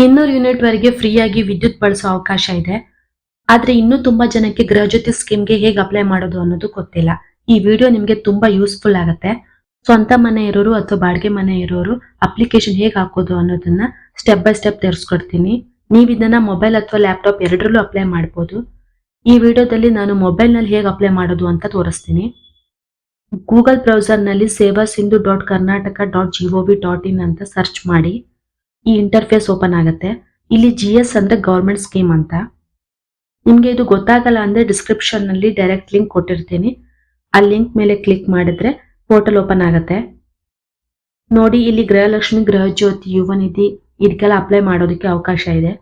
ಇನ್ನೂರು ಯೂನಿಟ್ ವರೆಗೆ ಫ್ರೀಯಾಗಿ ವಿದ್ಯುತ್ ಬಳಸೋ ಅವಕಾಶ ಇದೆ. ಆದ್ರೆ ಇನ್ನೂ ತುಂಬಾ ಜನಕ್ಕೆ ಗೃಹಜ್ಯೋತಿ ಸ್ಕೀಮ್ಗೆ ಹೇಗೆ ಅಪ್ಲೈ ಮಾಡೋದು ಅನ್ನೋದು ಗೊತ್ತಿಲ್ಲ. ಈ ವಿಡಿಯೋ ನಿಮ್ಗೆ ತುಂಬಾ ಯೂಸ್ಫುಲ್ ಆಗುತ್ತೆ. ಸ್ವಂತ ಮನೆ ಇರೋರು ಅಥವಾ ಬಾಡಿಗೆ ಮನೆ ಇರೋರು ಅಪ್ಲಿಕೇಶನ್ ಹೇಗೆ ಹಾಕೋದು ಅನ್ನೋದನ್ನ ಸ್ಟೆಪ್ ಬೈ ಸ್ಟೆಪ್ ತೋರಿಸ್ಕೊಡ್ತೀನಿ. ನೀವು ಇದನ್ನ ಮೊಬೈಲ್ ಅಥವಾ ಲ್ಯಾಪ್ಟಾಪ್ ಎರಡರಲ್ಲೂ ಅಪ್ಲೈ ಮಾಡ್ಬೋದು. ಈ ವಿಡಿಯೋದಲ್ಲಿ ನಾನು ಮೊಬೈಲ್ನಲ್ಲಿ ಹೇಗೆ ಅಪ್ಲೈ ಮಾಡೋದು ಅಂತ ತೋರಿಸ್ತೀನಿ. Google ಬ್ರೌಸರ್ನಲ್ಲಿ Seva Sindhu dot Karnataka dot G O V dot in ಅಂತ ಸರ್ಚ್ ಮಾಡಿ. ಈ ಇಂಟರ್ಫೇಸ್ ಓಪನ್ ಆಗುತ್ತೆ. ಇಲ್ಲಿ ಜಿ ಎಸ್ ಅಂದ್ರೆ ಗವರ್ಮೆಂಟ್ ಸ್ಕೀಮ್ ಅಂತ. ನಿಮ್ಗೆ ಇದು ಗೊತ್ತಾಗಲ್ಲ ಅಂದ್ರೆ ಡಿಸ್ಕ್ರಿಪ್ಷನ್ನಲ್ಲಿ ಡೈರೆಕ್ಟ್ ಲಿಂಕ್ ಕೊಟ್ಟಿರ್ತೀನಿ. ಆ ಲಿಂಕ್ ಮೇಲೆ ಕ್ಲಿಕ್ ಮಾಡಿದ್ರೆ ಪೋರ್ಟಲ್ ಓಪನ್ ಆಗುತ್ತೆ. ನೋಡಿ, ಇಲ್ಲಿ ಗೃಹಲಕ್ಷ್ಮಿ, ಗೃಹಜ್ಯೋತಿ ಯುವ ನಿಧಿ ಇದಕ್ಕೆಲ್ಲ ಅಪ್ಲೈ ಮಾಡೋದಕ್ಕೆ ಅವಕಾಶ ಇದೆ.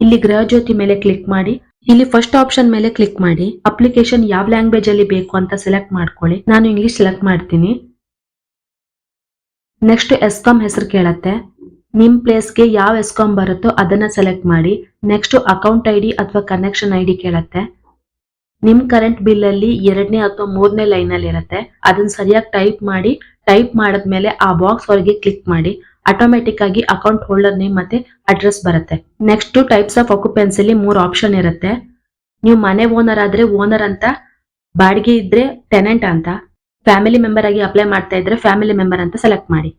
ಇಲ್ಲಿ ಗೃಹಜ್ಯೋತಿ ಮೇಲೆ ಕ್ಲಿಕ್ ಮಾಡಿ. ಇಲ್ಲಿ ಫಸ್ಟ್ ಆಪ್ಷನ್ ಮೇಲೆ ಕ್ಲಿಕ್ ಮಾಡಿ. ಅಪ್ಲಿಕೇಶನ್ ಯಾವ ಲ್ಯಾಂಗ್ವೇಜ್ ಅಲ್ಲಿ ಬೇಕು ಅಂತ ಸೆಲೆಕ್ಟ್ ಮಾಡ್ಕೊಳ್ಳಿ. ನಾನು ಇಂಗ್ಲಿಷ್ ಸೆಲೆಕ್ಟ್ ಮಾಡ್ತೀನಿ. ನೆಕ್ಸ್ಟ್ ಎಸ್ಕಾಮ್ ಹೆಸರು ಕೇಳತ್ತೆ. ನಿಮ್ ಪ್ಲೇಸ್ಗೆ ಯಾವ ಎಸ್ಕಾಮ್ ಬರುತ್ತೋ ಅದನ್ನ ಸೆಲೆಕ್ಟ್ ಮಾಡಿ. ನೆಕ್ಸ್ಟ್ ಅಕೌಂಟ್ ಐ ಅಥವಾ ಕನೆಕ್ಷನ್ ಐ ಡಿ ಕೇಳತ್ತೆ. ನಿಮ್ಮ ಕರೆಂಟ್ ಬಿಲ್ ಅಲ್ಲಿ ಎರಡನೇ ಅಥವಾ ಮೂರನೇ ಲೈನ್ ಅಲ್ಲಿ ಇರುತ್ತೆ. ಅದನ್ನ ಸರಿಯಾಗಿ ಟೈಪ್ ಮಾಡಿ, ಟೈಪ್ ಮಾಡಿದ್ಮೇಲೆ ಆ ಬಾಕ್ಸ್ ಹೊರಗೆ ಕ್ಲಿಕ್ ಮಾಡಿ. ಆಟೋಮೆಟಿಕ್ ಆಗಿ ಅಕೌಂಟ್ ಹೋಲ್ಡರ್ ನೇಮ್ ಮತ್ತೆ ಅಡ್ರೆಸ್ ಬರುತ್ತೆ. ನೆಕ್ಸ್ಟ್ ಟೈಪ್ಸ್ ಆಫ್ ಅಕ್ಯುಪೆನ್ಸಿ ಅಲ್ಲಿ ಮೂರು ಆಪ್ಷನ್ ಇರುತ್ತೆ. ನೀವು ಮನೆ ಓನರ್ ಆದ್ರೆ ಓನರ್ ಅಂತ, ಬಾಡಿಗೆ ಇದ್ರೆ ಟೆನೆಂಟ್ ಅಂತ, ಫ್ಯಾಮಿಲಿ ಮೆಂಬರ್ ಆಗಿ ಅಪ್ಲೈ ಮಾಡ್ತಾ ಇದ್ರೆ ಫ್ಯಾಮಿಲಿ ಮೆಂಬರ್ ಅಂತ ಸೆಲೆಕ್ಟ್ ಮಾಡಿ.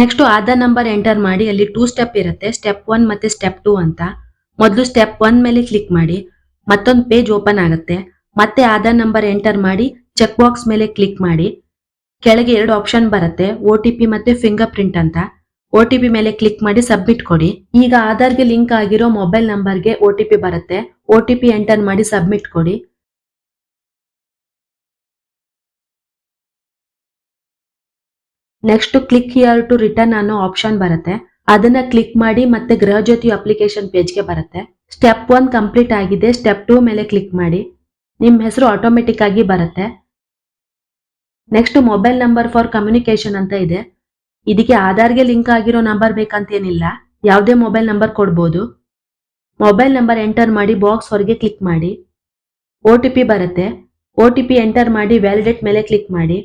ನೆಕ್ಸ್ಟ್ ಆಧಾರ್ ನಂಬರ್ ಎಂಟರ್ ಮಾಡಿ, ಅಲ್ಲಿ ಟೂ ಸ್ಟೆಪ್ ಇರುತ್ತೆ. ಸ್ಟೆಪ್ ಒನ್ ಮತ್ತೆ ಸ್ಟೆಪ್ ಟೂ ಅಂತ. ಮೊದಲು ಸ್ಟೆಪ್ ಒನ್ ಮೇಲೆ ಕ್ಲಿಕ್ ಮಾಡಿ, ಮತ್ತೊಂದು ಪೇಜ್ ಓಪನ್ ಆಗುತ್ತೆ. ಮತ್ತೆ ಆಧಾರ್ ನಂಬರ್ ಎಂಟರ್ ಮಾಡಿ ಚೆಕ್ ಬಾಕ್ಸ್ ಮೇಲೆ ಕ್ಲಿಕ್ ಮಾಡಿ. ಕೆಳಗೆ ಎರಡು ಆಪ್ಷನ್ ಬರುತ್ತೆ. ಒ ಮತ್ತೆ ಫಿಂಗರ್ ಪ್ರಿಂಟ್ ಅಂತ ಒ ಮೇಲೆ ಕ್ಲಿಕ್ ಮಾಡಿ ಸಬ್ಮಿಟ್ ಕೊಡಿ. ಈಗ ಆಧಾರ್ಗೆ ಲಿಂಕ್ ಆಗಿರೋ ಮೊಬೈಲ್ ನಂಬರ್ಗೆ ಒ ಟಿ ಪಿ ಬರುತ್ತೆ. ಒ ಟಿ ಪಿ ಎಂಟರ್ ಮಾಡಿ ಸಬ್ಮಿಟ್ ಕೊಡಿ. Next click here to return ಅನ್ನೋ ಆಪ್ಷನ್ ಬರುತ್ತೆ. ಅದನ್ನ ಕ್ಲಿಕ್ ಮಾಡಿ ಮತ್ತೆ ಗೃಹಜ್ಯೋತಿ ಅಪ್ಲಿಕೇಶನ್ ಪೇಜ್ಗೆ ಬರುತ್ತೆ. ಸ್ಟೆಪ್ ಒನ್ ಕಂಪ್ಲೀಟ್ ಆಗಿದೆ. ಸ್ಟೆಪ್ ಟೂ ಮೇಲೆ ಕ್ಲಿಕ್ ಮಾಡಿ. ನಿಮ್ಮ ಹೆಸರು ಆಟೋಮೆಟಿಕ್ ಆಗಿ ಬರುತ್ತೆ. Next mobile number for communication ಅಂತ ಇದೆ. ಇದಕ್ಕೆ ಆಧಾರ್ಗೆ ಲಿಂಕ್ ಆಗಿರೋ ನಂಬರ್ ಬೇಕಂತೇನಿಲ್ಲ. ಯಾವುದೇ ಮೊಬೈಲ್ ನಂಬರ್ ಕೊಡ್ಬೋದು. ಮೊಬೈಲ್ ನಂಬರ್ ಎಂಟರ್ ಮಾಡಿ ಬಾಕ್ಸ್ ಹೊರಗೆ ಕ್ಲಿಕ್ ಮಾಡಿ. ಒ ಟಿ ಪಿ ಬರುತ್ತೆ. ಒ ಟಿ ಪಿ ಎಂಟರ್ ಮಾಡಿ ವ್ಯಾಲಿಡೇಟ್ ಮೇಲೆ ಕ್ಲಿಕ್ ಮಾಡಿ.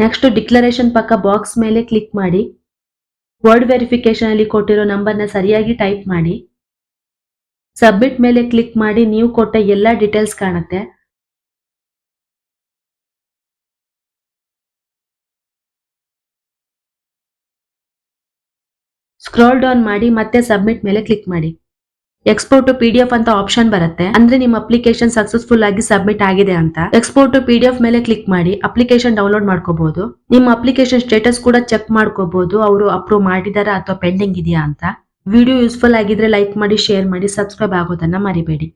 ನೆಕ್ಸ್ಟ್ ಡಿಕ್ಲರೇಷನ್ ಪಕ್ಕ ಬಾಕ್ಸ್ ಮೇಲೆ ಕ್ಲಿಕ್ ಮಾಡಿ. ವರ್ಡ್ ವೆರಿಫಿಕೇಶನ್ ಅಲ್ಲಿ ಕೊಟ್ಟಿರೋ ನಂಬರ್ನ ಸರಿಯಾಗಿ ಟೈಪ್ ಮಾಡಿ. ಸಬ್ಮಿಟ್ ಮೇಲೆ ಕ್ಲಿಕ್ ಮಾಡಿ, ನೀವು ಕೊಟ್ಟ ಎಲ್ಲ ಡೀಟೇಲ್ಸ್ ಕಾಣುತ್ತೆ. ಸ್ಕ್ರೋಲ್ ಡೌನ್ ಮಾಡಿ, ಮತ್ತೆ ಸಬ್ಮಿಟ್ ಮೇಲೆ ಕ್ಲಿಕ್ ಮಾಡಿ. ಎಕ್ಸ್ಪೋರ್ಟ್ ಟು ಪಿಡಿಎಫ್ ಅಂತ ಆಪ್ಷನ್ ಬರುತ್ತೆ. ಅಂದ್ರೆ ನಿಮ್ಮ ಅಪ್ಲಿಕೇಶನ್ ಸಕ್ಸಸ್ಫುಲ್ ಆಗಿ ಸಬ್ಮಿಟ್ ಆಗಿದೆ ಅಂತ. ಎಕ್ಸ್ಪೋರ್ಟ್ ಟು ಪಿಡಿಎಫ್ ಮೇಲೆ ಕ್ಲಿಕ್ ಮಾಡಿ ಅಪ್ಲಿಕೇಶನ್ ಡೌನ್ಲೋಡ್ ಮಾಡ್ಕೋಬಹುದು ನಿಮ್ಮ ಅಪ್ಲಿಕೇಶನ್ ಸ್ಟೇಟಸ್ ಕೂಡ ಚೆಕ್ ಮಾಡ್ಕೋಬಹುದು ಅವರು ಅಪ್ರೂವ್ ಮಾಡಿದಾರಾ ಅಥವಾ ಪೆಂಡಿಂಗ್ ಇದೆಯಾ ಅಂತ. ವಿಡಿಯೋ ಯೂಸ್ಫುಲ್ ಆಗಿದ್ರೆ ಲೈಕ್ ಮಾಡಿ ಶೇರ್ ಮಾಡಿ ಸಬ್ಸ್ಕ್ರೈಬ್ ಆಗೋದನ್ನ ಮರಿಬೇಡಿ.